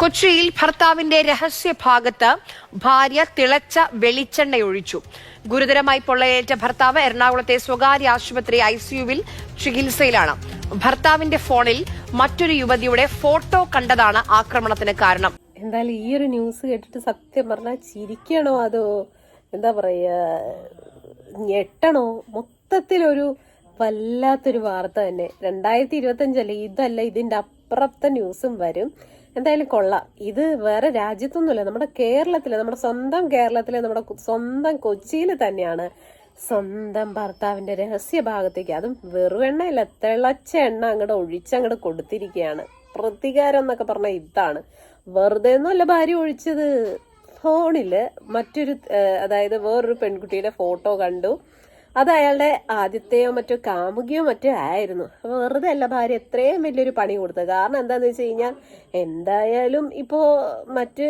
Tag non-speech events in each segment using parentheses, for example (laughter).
കൊച്ചിയിൽ ഭർത്താവിന്റെ രഹസ്യ ഭാഗത്ത് ഭാര്യ തിളച്ച വെളിച്ചെണ്ണയൊഴിച്ചു. ഗുരുതരമായി പൊള്ളയേറ്റ ഭർത്താവ് എറണാകുളത്തെ സ്വകാര്യ ആശുപത്രി ഐസിയുവിൽ ചികിത്സയിലാണ്. ഭർത്താവിന്റെ ഫോണിൽ മറ്റൊരു യുവതിയുടെ ഫോട്ടോ കണ്ടതാണ് ആക്രമണത്തിന് കാരണം. എന്തായാലും ഈ ഒരു ന്യൂസ് കേട്ടിട്ട് സത്യം പറഞ്ഞാൽ ചിരിക്കണോ അതോ എന്താ പറയാ ഞെട്ടണോ? മൊത്തത്തിലൊരു വല്ലാത്തൊരു വാർത്ത തന്നെ. രണ്ടായിരത്തി ഇരുപത്തി അഞ്ചല്ലേ ഇതല്ല ഇതിന്റെ അപ്പുറത്തെ ന്യൂസും വരും. എന്തായാലും കൊള്ളാം. ഇത് വേറെ രാജ്യത്തൊന്നുമില്ല നമ്മുടെ കേരളത്തിലെ നമ്മുടെ സ്വന്തം കേരളത്തിലെ നമ്മുടെ സ്വന്തം കൊച്ചിയിൽ തന്നെയാണ് സ്വന്തം ഭർത്താവിന്റെ രഹസ്യ ഭാഗത്തേക്ക്. അതും വെറും എണ്ണയല്ല തിളച്ച എണ്ണ അങ്ങോട്ട് ഒഴിച്ചങ്ങോട്ട് കൊടുത്തിരിക്കുകയാണ് പ്രതികാരം എന്നൊക്കെ പറഞ്ഞാൽ ഇതാണ്. വെറുതെ ഒന്നുമല്ല ഭാര്യ ഒഴിച്ചത്. ഫോണിൽ മറ്റൊരു അതായത് വേറൊരു പെൺകുട്ടിയുടെ ഫോട്ടോ കണ്ടു. അത് അയാളുടെ ആദ്യത്തെയോ മറ്റോ കാമുകിയോ മറ്റോ ആയിരുന്നു. അപ്പൊ വെറുതെ അല്ല ഭാര്യ എത്രയും വലിയൊരു പണി കൊടുത്തത്. കാരണം എന്താന്ന് വെച്ച് കഴിഞ്ഞാൽ എന്തായാലും ഇപ്പോ മറ്റ്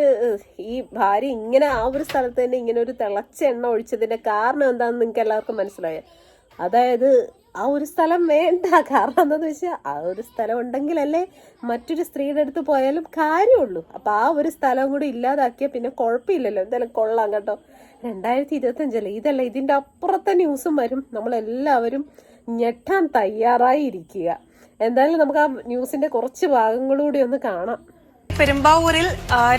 ഈ ഭാര്യ ഇങ്ങനെ ആ ഒരു സ്ഥലത്ത് തന്നെ ഇങ്ങനെ ഒരു തിളച്ച എണ്ണ ഒഴിച്ചതിന്റെ കാരണം എന്താണെന്ന് നിങ്ങൾക്ക് എല്ലാവർക്കും മനസ്സിലായോ? അതായത് ആ ഒരു സ്ഥലം വേണ്ട. (laughs) കാരണം എന്താന്ന് വെച്ചാൽ ആ ഒരു സ്ഥലം ഉണ്ടെങ്കിലല്ലേ മറ്റൊരു സ്ത്രീയുടെ അടുത്ത് പോയാലും കാര്യമുള്ളൂ. അപ്പൊ ആ ഒരു സ്ഥലം കൂടി ഇല്ലാതാക്കിയ പിന്നെ കുഴപ്പമില്ലല്ലോ. എന്തായാലും കൊള്ളാം കേട്ടോ. രണ്ടായിരത്തി ഇരുപത്തി അഞ്ചല്ലേ ഇതല്ല ഇതിന്റെ അപ്പുറത്തെ ന്യൂസും വരും. നമ്മളെല്ലാവരും ഞെട്ടാൻ തയ്യാറായി ഇരിക്കുക എന്തായാലും നമുക്ക് ആ ന്യൂസിന്റെ കുറച്ച് ഭാഗങ്ങളൂടി ഒന്ന് കാണാം. പെരുമ്പാവൂരിൽ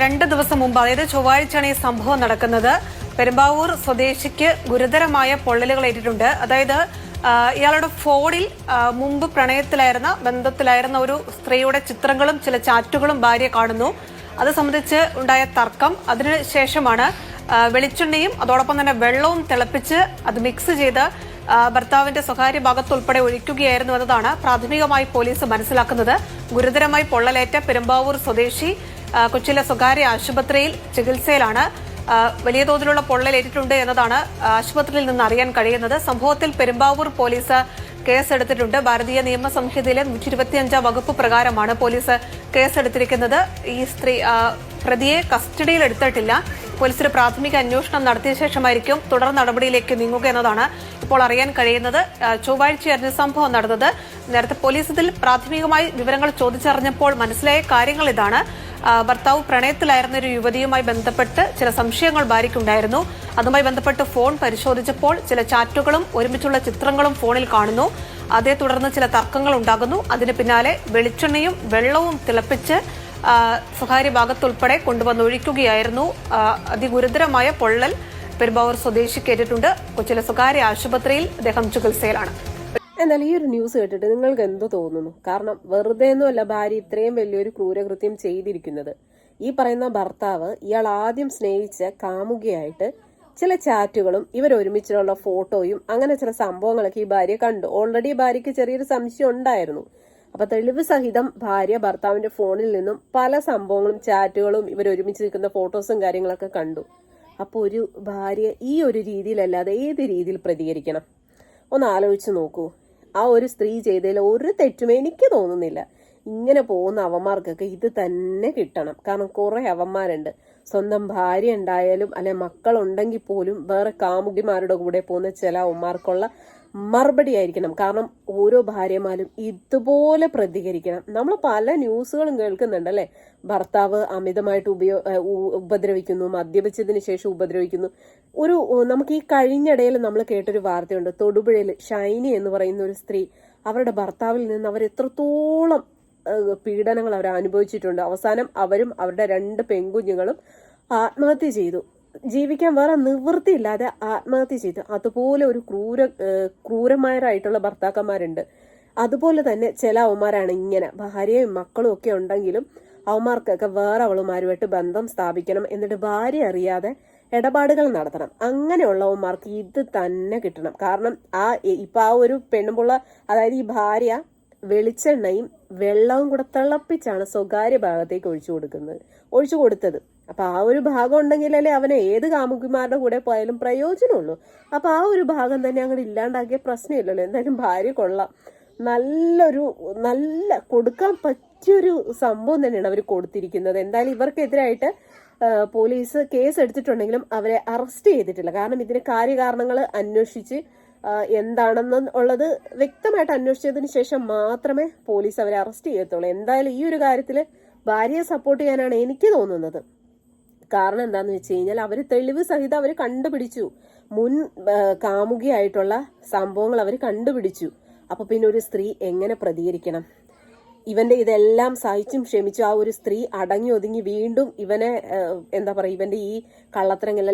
രണ്ട് ദിവസം മുമ്പ് അതായത് ചൊവ്വാഴ്ചയാണ് ഈ സംഭവം നടക്കുന്നത്. പെരുമ്പാവൂർ സ്വദേശിക്ക് ഗുരുതരമായ പൊള്ളലുകൾ ഏറ്റിട്ടുണ്ട്. അതായത് ഇയാളുടെ ഫോണിൽ മുമ്പ് പ്രണയത്തിലായിരുന്ന ബന്ധത്തിലായിരുന്ന ഒരു സ്ത്രീയുടെ ചിത്രങ്ങളും ചില ചാറ്റുകളും ഭാര്യ കാണുന്നു. അത് സംബന്ധിച്ച് ഉണ്ടായ തർക്കം. അതിനുശേഷമാണ് വെളിച്ചെണ്ണയും അതോടൊപ്പം തന്നെ വെള്ളവും തിളപ്പിച്ച് അത് മിക്സ് ചെയ്ത് ഭർത്താവിന്റെ സ്വകാര്യ ഭാഗത്തുൾപ്പെടെ ഒഴിക്കുകയായിരുന്നു എന്നതാണ് പ്രാഥമികമായി പോലീസ് മനസ്സിലാക്കുന്നത്. ഗുരുതരമായി പൊള്ളലേറ്റ പെരുമ്പാവൂർ സ്വദേശി കൊച്ചിയിലെ സ്വകാര്യ ആശുപത്രിയിൽ ചികിത്സയിലാണ്. വലിയ തോതിലുള്ള പൊള്ളലേറ്റിട്ടുണ്ട് എന്നതാണ് ആശുപത്രിയിൽ നിന്ന് അറിയാൻ കഴിയുന്നത്. സംഭവത്തിൽ പെരുമ്പാവൂർ പോലീസ് കേസെടുത്തിട്ടുണ്ട്. ഭാരതീയ നിയമ സംഹിതയിലെ നൂറ്റി ഇരുപത്തിയഞ്ചാം വകുപ്പ് പ്രകാരമാണ് പോലീസ് കേസെടുത്തിരിക്കുന്നത്. ഈ സ്ത്രീ പ്രതിയെ കസ്റ്റഡിയിൽ എടുത്തിട്ടില്ല. പോലീസ് ഒരു പ്രാഥമിക അന്വേഷണം നടത്തിയ ശേഷമായിരിക്കും തുടർ നടപടിയിലേക്ക് നീങ്ങുക എന്നതാണ് ഇപ്പോൾ അറിയാൻ കഴിയുന്നത്. ചൊവ്വാഴ്ചയായിരുന്നു സംഭവം നടന്നത്. നേരത്തെ പോലീസ് ഇതിൽ പ്രാഥമികമായി വിവരങ്ങൾ ചോദിച്ചറിഞ്ഞപ്പോൾ മനസ്സിലായ കാര്യങ്ങൾ ഇതാണ്. ഭർത്താവ് പ്രണയത്തിലായിരുന്ന ഒരു യുവതിയുമായി ബന്ധപ്പെട്ട് ചില സംശയങ്ങൾ ഭാര്യയ്ക്കുണ്ടായിരുന്നു. അതുമായി ബന്ധപ്പെട്ട് ഫോൺ പരിശോധിച്ചപ്പോൾ ചില ചാറ്റുകളും ഒരുമിച്ചുള്ള ചിത്രങ്ങളും ഫോണിൽ കാണുന്നു. അതേ തുടർന്ന് ചില തർക്കങ്ങൾ ഉണ്ടാകുന്നു. അതിന് പിന്നാലെ വെളിച്ചെണ്ണയും വെള്ളവും തിളപ്പിച്ച് സ്വകാര്യ ഭാഗത്തുൾപ്പെടെ കൊണ്ടുവന്ന് ഒഴിക്കുകയായിരുന്നു. ആ, അതിഗുരുതരമായ പൊള്ളൽ പെരുമ്പാവൂർ സ്വദേശിക്കേറ്റിട്ടുണ്ട് കൊച്ചിയിലെ സ്വകാര്യ ആശുപത്രിയിൽ അദ്ദേഹം ചികിത്സയിലാണ്. എന്നാൽ ഈ ഒരു ന്യൂസ് കേട്ടിട്ട് നിങ്ങൾക്ക് എന്ത് തോന്നുന്നു? കാരണം വെറുതെ ഒന്നുമല്ല ഭാര്യ ഇത്രയും വലിയൊരു ക്രൂരകൃത്യം ചെയ്തിരിക്കുന്നത്. ഈ പറയുന്ന ഭർത്താവ് ഇയാൾ ആദ്യം സ്നേഹിച്ച കാമുകയായിട്ട് ചില ചാറ്റുകളും ഇവർ ഒരുമിച്ചുള്ള ഫോട്ടോയും അങ്ങനെ ചില സംഭവങ്ങളൊക്കെ ഈ ഭാര്യ കണ്ടു. ഓൾറെഡി ഭാര്യയ്ക്ക് ചെറിയൊരു സംശയം ഉണ്ടായിരുന്നു. അപ്പൊ തെളിവ് സഹിതം ഭാര്യ ഭർത്താവിന്റെ ഫോണിൽ നിന്നും പല സംഭവങ്ങളും ചാറ്റുകളും ഇവർ ഒരുമിച്ച് നിൽക്കുന്ന ഫോട്ടോസും കാര്യങ്ങളൊക്കെ കണ്ടു. അപ്പൊ ഒരു ഭാര്യ ഈ ഒരു രീതിയിലല്ലാതെ ഏത് രീതിയിൽ പ്രതികരിക്കണം? ഒന്ന് ആലോചിച്ച് നോക്കൂ. ആ ഒരു സ്ത്രീ ചെയ്തതിൽ ഒരു തെറ്റും എനിക്ക് തോന്നുന്നില്ല. ഇങ്ങനെ പോകുന്ന അവന്മാർക്കൊക്കെ ഇത് തന്നെ കിട്ടണം. കാരണം കുറെ അവന്മാരുണ്ട്. സ്വന്തം ഭാര്യ ഉണ്ടായാലും അല്ലെ മക്കളുണ്ടെങ്കിൽ പോലും വേറെ കാമുകിമാരുടെ കൂടെ പോകുന്ന ചില ഉമ്മാർക്കുള്ള മറുപടി ആയിരിക്കണം. കാരണം ഓരോ ഭാര്യമാരും ഇതുപോലെ പ്രതികരിക്കണം. നമ്മൾ പല ന്യൂസുകളും കേൾക്കുന്നുണ്ട് അല്ലെ? ഭർത്താവ് അമിതമായിട്ട് ഉപയോ ഉപദ്രവിക്കുന്നു മദ്യപിച്ചതിന് ശേഷം ഉപദ്രവിക്കുന്നു. ഒരു നമുക്ക് ഈ കഴിഞ്ഞിടയിൽ നമ്മൾ കേട്ടൊരു വാർത്തയുണ്ട്. തൊടുപുഴയിൽ ഷൈനി എന്ന് പറയുന്ന ഒരു സ്ത്രീ അവരുടെ ഭർത്താവിൽ നിന്ന് അവർ എത്രത്തോളം പീഡനങ്ങൾ അവർ അനുഭവിച്ചിട്ടുണ്ട്. അവസാനം അവരും അവരുടെ രണ്ട് പെൺകുഞ്ഞുങ്ങളും ആത്മഹത്യ ചെയ്തു. ജീവിക്കാൻ വേറെ നിവൃത്തിയില്ലാതെ ആത്മഹത്യ ചെയ്തു. അതുപോലെ ഒരു ക്രൂര ക്രൂരമായരായിട്ടുള്ള ഭർത്താക്കന്മാരുണ്ട്. അതുപോലെ തന്നെ ചില അവന്മാരാണ് ഇങ്ങനെ. ഭാര്യയും മക്കളും ഒക്കെ ഉണ്ടെങ്കിലും അവന്മാർക്കൊക്കെ വേറെ അവളുമാരുമായിട്ട് ബന്ധം സ്ഥാപിക്കണം എന്നിട്ട് ഭാര്യ അറിയാതെ ഇടപാടുകൾ നടത്തണം. അങ്ങനെയുള്ളവന്മാർക്ക് ഇത് തന്നെ കിട്ടണം. കാരണം ആ ഇപ്പൊ ആ ഒരു പെണ്ണുമ്പുള്ള അതായത് ഈ ഭാര്യ വെളിച്ചെണ്ണയും വെള്ളവും കൂടെ തിളപ്പിച്ചാണ് സ്വകാര്യ ഭാഗത്തേക്ക് ഒഴിച്ചു കൊടുക്കുന്നത്. ഒഴിച്ചു കൊടുത്തത്. അപ്പൊ ആ ഒരു ഭാഗം ഉണ്ടെങ്കിലല്ലേ അവനെ ഏത് കാമുകിമാരുടെ കൂടെ പോയാലും പ്രയോജനമുള്ളൂ. അപ്പൊ ആ ഒരു ഭാഗം തന്നെ അങ്ങോട്ട് ഇല്ലാണ്ടാക്കിയ പ്രശ്നമില്ലല്ലോ. എന്തായാലും ഭാര്യ കൊള്ളാം. നല്ലൊരു നല്ല കൊടുക്കാൻ പറ്റിയൊരു സംഭവം തന്നെയാണ് അവർ കൊടുത്തിരിക്കുന്നത്. എന്തായാലും ഇവർക്കെതിരായിട്ട് പോലീസ് കേസ് എടുത്തിട്ടുണ്ടെങ്കിലും അവരെ അറസ്റ്റ് ചെയ്തിട്ടില്ല. കാരണം ഇതിന് കാര്യകാരണങ്ങൾ അന്വേഷിച്ച് എന്താണെന്ന് ഉള്ളത് വ്യക്തമായിട്ട് അന്വേഷിച്ചതിന് ശേഷം മാത്രമേ പോലീസ് അവരെ അറസ്റ്റ് ചെയ്യത്തുള്ളൂ. എന്തായാലും ഈ ഒരു കാര്യത്തിൽ ഭാര്യയെ സപ്പോർട്ട് ചെയ്യാനാണ് എനിക്ക് തോന്നുന്നത്. കാരണം എന്താന്ന് വെച്ച് കഴിഞ്ഞാൽ അവർ തെളിവ് സഹിതം അവർ കണ്ടുപിടിച്ചു. മുൻ കാമുകിയായിട്ടുള്ള സംഭവങ്ങൾ അവർ കണ്ടുപിടിച്ചു. അപ്പൊ പിന്നെ ഒരു സ്ത്രീ എങ്ങനെ പ്രതികരിക്കണം? ഇവന്റെ ഇതെല്ലാം സഹിച്ചും ക്ഷമിച്ചു ആ ഒരു സ്ത്രീ അടങ്ങി ഒതുങ്ങി വീണ്ടും ഇവനെ എന്താ പറയാ ഇവന്റെ ഈ കള്ളത്തരങ്ങൾ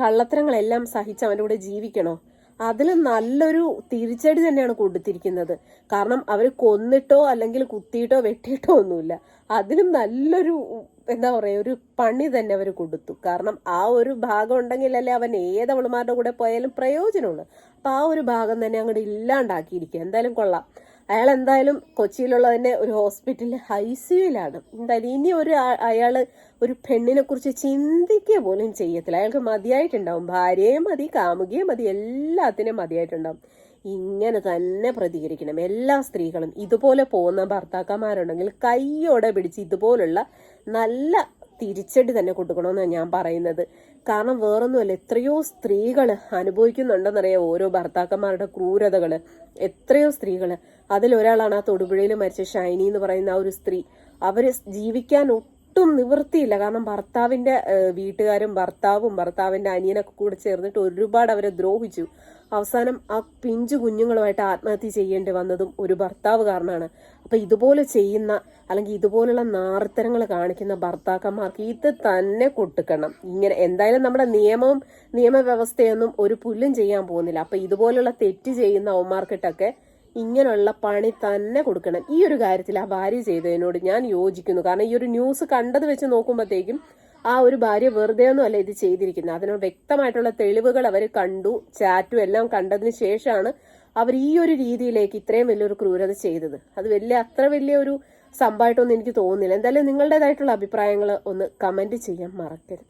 കള്ളത്തരങ്ങളെല്ലാം സഹിച്ച് അവന്റെ കൂടെ ജീവിക്കണോ? അതിൽ നല്ലൊരു തിരിച്ചടി തന്നെയാണ് കൊടുത്തിരിക്കുന്നത്. കാരണം അവർ കൊന്നിട്ടോ അല്ലെങ്കിൽ കുത്തിയിട്ടോ വെട്ടിയിട്ടോ ഒന്നുമില്ല. അതിലും നല്ലൊരു എന്താ പറയാ ഒരു പണി തന്നെ അവർ കൊടുത്തു. കാരണം ആ ഒരു ഭാഗം ഉണ്ടെങ്കിലല്ലേ അവൻ ഏതവളുമാരുടെ കൂടെ പോയാലും പ്രയോജനമുള്ളൂ. അപ്പൊ ആ ഒരു ഭാഗം തന്നെ അങ്ങോട്ട് ഇല്ലാണ്ടാക്കിയിരിക്കുക. എന്തായാലും കൊള്ളാം. അയാൾ എന്തായാലും കൊച്ചിയിലുള്ള തന്നെ ഒരു ഹോസ്പിറ്റലിൽ ഐ സിയുലാണ് എന്തായാലും ഇനി ഒരു അയാൾ ഒരു പെണ്ണിനെ കുറിച്ച് ചിന്തിക്കുക പോലും ചെയ്യത്തില്ല. അയാൾക്ക് മതിയായിട്ടുണ്ടാവും. ഭാര്യയെ മതി കാമുകിയെ മതി എല്ലാത്തിനും മതിയായിട്ടുണ്ടാവും. ഇങ്ങനെ തന്നെ പ്രതികരിക്കണം. എല്ലാ സ്ത്രീകളും ഇതുപോലെ പോകുന്ന ഭർത്താക്കന്മാരുണ്ടെങ്കിൽ കൈയോടെ പിടിച്ച് ഇതുപോലുള്ള നല്ല തിരിച്ചടി തന്നെ കൊടുക്കണമെന്നാണ് ഞാൻ പറയുന്നത്. കാരണം വേറൊന്നുമല്ല. എത്രയോ സ്ത്രീകൾ അനുഭവിക്കുന്നുണ്ടെന്നറിയാം ഓരോ ഭർത്താക്കന്മാരുടെ ക്രൂരതകൾ എത്രയോ സ്ത്രീകൾ അതിലൊരാളാണ് ആ തൊടുപുഴയിൽ മരിച്ച ഷൈനി എന്ന് പറയുന്ന ആ ഒരു സ്ത്രീ. അവർ ജീവിക്കാൻ ഒട്ടും നിവൃത്തിയില്ല. കാരണം ഭർത്താവിന്റെ വീട്ടുകാരും ഭർത്താവും ഭർത്താവിന്റെ അനിയനൊക്കെ കൂടെ ചേർന്നിട്ട് ഒരുപാട് അവരെ ദ്രോഹിച്ചു. അവസാനം ആ പിഞ്ചു കുഞ്ഞുങ്ങളുമായിട്ട് ആത്മഹത്യ ചെയ്യേണ്ടി വന്നതും ഒരു ഭർത്താവ് കാരണമാണ് അപ്പൊ ഇതുപോലെ ചെയ്യുന്ന അല്ലെങ്കിൽ ഇതുപോലുള്ള നാർത്തരങ്ങൾ കാണിക്കുന്ന ഭർത്താക്കന്മാർക്ക് ഇത് തന്നെ കൊട്ടുക്കണം. ഇങ്ങനെ എന്തായാലും നമ്മുടെ നിയമവും നിയമവ്യവസ്ഥയൊന്നും ഒരു പുല്ലും ചെയ്യാൻ പോകുന്നില്ല. അപ്പൊ ഇതുപോലുള്ള തെറ്റ് ചെയ്യുന്ന അവന്മാർക്കിട്ടൊക്കെ ഇങ്ങനെയുള്ള പണി തന്നെ കൊടുക്കണം. ഈ ഒരു കാര്യത്തിൽ ആ ഭാര്യ ചെയ്തതിനോട് ഞാൻ യോജിക്കുന്നു. കാരണം ഈ ഒരു ന്യൂസ് കണ്ടത് വെച്ച് നോക്കുമ്പോഴത്തേക്കും ആ ഒരു ഭാര്യ വെറുതെ ഒന്നും അല്ല ഇത് ചെയ്തിരിക്കുന്നത്. അതിന് വ്യക്തമായിട്ടുള്ള തെളിവുകൾ അവർ കണ്ടു ചാറ്റും എല്ലാം കണ്ടതിന് ശേഷമാണ് അവർ ഈ ഒരു രീതിയിലേക്ക് ഇത്രയും വലിയൊരു ക്രൂരത ചെയ്തത്. അത് വലിയ അത്ര വലിയ ഒരു സംഭവമായിട്ടൊന്നും എനിക്ക് തോന്നുന്നില്ല. എന്തായാലും നിങ്ങളുടേതായിട്ടുള്ള അഭിപ്രായങ്ങൾ ഒന്ന് കമന്റ് ചെയ്യാൻ മറക്കരുത്.